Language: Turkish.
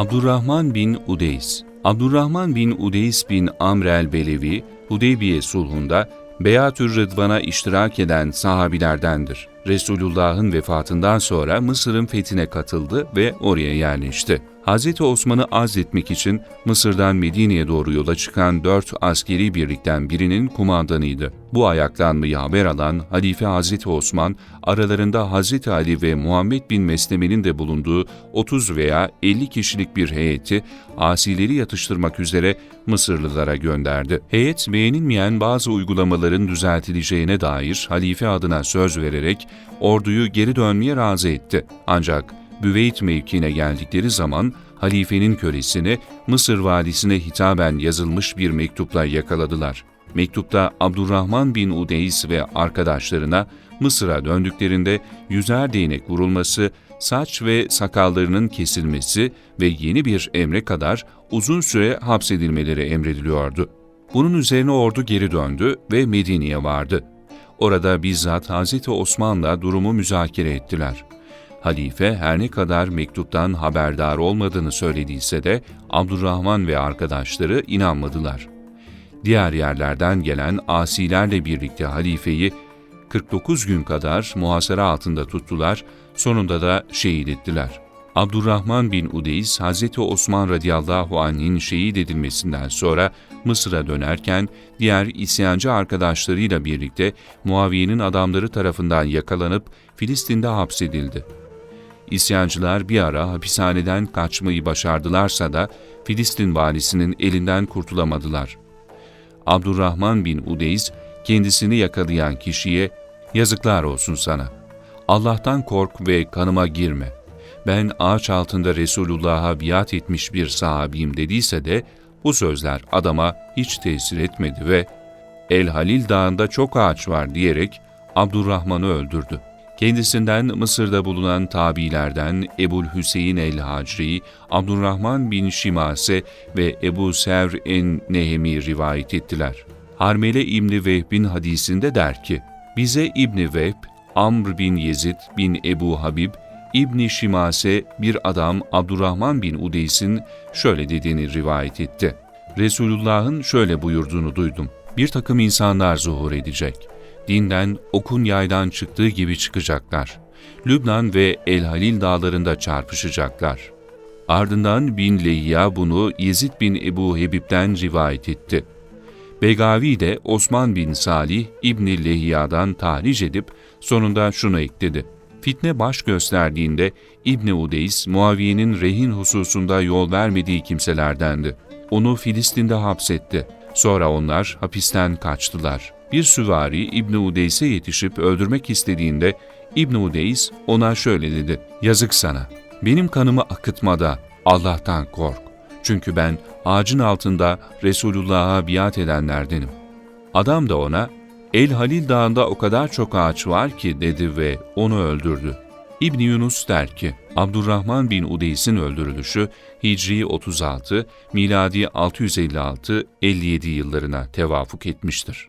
Abdurrahman bin Udeys Abdurrahman bin Udeys bin Amr el-Belevi, Hudeybiye sulhunda Beyatür Rıdvan'a iştirak eden sahabilerdendir. Resulullah'ın vefatından sonra Mısır'ın fethine katıldı ve oraya yerleşti. Hz. Osman'ı azletmek için Mısır'dan Medine'ye doğru yola çıkan dört askeri birlikten birinin kumandanıydı. Bu ayaklanmayı haber alan Halife Hz. Osman, aralarında Hz. Ali ve Muhammed bin Mesleme'nin de bulunduğu 30 veya 50 kişilik bir heyeti asileri yatıştırmak üzere Mısırlılara gönderdi. Heyet beğenilmeyen bazı uygulamaların düzeltileceğine dair halife adına söz vererek orduyu geri dönmeye razı etti. Ancak Büveyt mevkine geldikleri zaman halifenin kölesini Mısır valisine hitaben yazılmış bir mektupla yakaladılar. Mektupta Abdurrahman bin Udeys ve arkadaşlarına Mısır'a döndüklerinde yüzer değnek vurulması, saç ve sakallarının kesilmesi ve yeni bir emre kadar uzun süre hapsedilmeleri emrediliyordu. Bunun üzerine ordu geri döndü ve Medine'ye vardı. Orada bizzat Hz. Osman'la durumu müzakere ettiler. Halife her ne kadar mektuptan haberdar olmadığını söylediyse de Abdurrahman ve arkadaşları inanmadılar. Diğer yerlerden gelen asilerle birlikte halifeyi 49 gün kadar muhasara altında tuttular, sonunda da şehit ettiler. Abdurrahman bin Udeys, Hz. Osman radıyallahu anh'in şehit edilmesinden sonra Mısır'a dönerken diğer isyancı arkadaşlarıyla birlikte Muaviye'nin adamları tarafından yakalanıp Filistin'de hapsedildi. İsyancılar bir ara hapishaneden kaçmayı başardılarsa da Filistin valisinin elinden kurtulamadılar. Abdurrahman bin Udeys kendisini yakalayan kişiye yazıklar olsun sana. Allah'tan kork ve kanıma girme. Ben ağaç altında Resulullah'a biat etmiş bir sahabiyim dediyse de bu sözler adama hiç tesir etmedi ve El Halil Dağı'nda çok ağaç var diyerek Abdurrahman'ı öldürdü. Kendisinden Mısır'da bulunan tabilerden Ebul Hüseyin el-Hacri, Abdurrahman bin Şimase ve Ebu Sevr en-Nehemi rivayet ettiler. Harmele İbni Vehb'in hadisinde der ki, bize İbni Vehb, Amr bin Yezid bin Ebu Habib, İbni Şimase bir adam Abdurrahman bin Udeys'in şöyle dediğini rivayet etti. Resulullah'ın şöyle buyurduğunu duydum. Bir takım insanlar zuhur edecek dinden okun yaydan çıktığı gibi çıkacaklar. Lübnan ve El Halil dağlarında çarpışacaklar. Ardından bin Leyya bunu Yezid bin Ebu Hebib'den rivayet etti. Begavi de Osman bin Salih İbni Lehya'dan tahric edip sonunda şunu ekledi. Fitne baş gösterdiğinde İbni Udeys, Muaviye'nin rehin hususunda yol vermediği kimselerdendi. Onu Filistin'de hapsetti. Sonra onlar hapisten kaçtılar.'' Bir süvari İbn Udeys'e yetişip öldürmek istediğinde İbn Udeys ona şöyle dedi: "Yazık sana. Benim kanımı akıtmada Allah'tan kork. Çünkü ben ağacın altında Resulullah'a biat edenlerdenim." Adam da ona El Halil Dağı'nda o kadar çok ağaç var ki dedi ve onu öldürdü. İbn Yunus der ki, Abdurrahman bin Udeys'in öldürülüşü Hicri 36, miladi 656-57 yıllarına tevafuk etmiştir.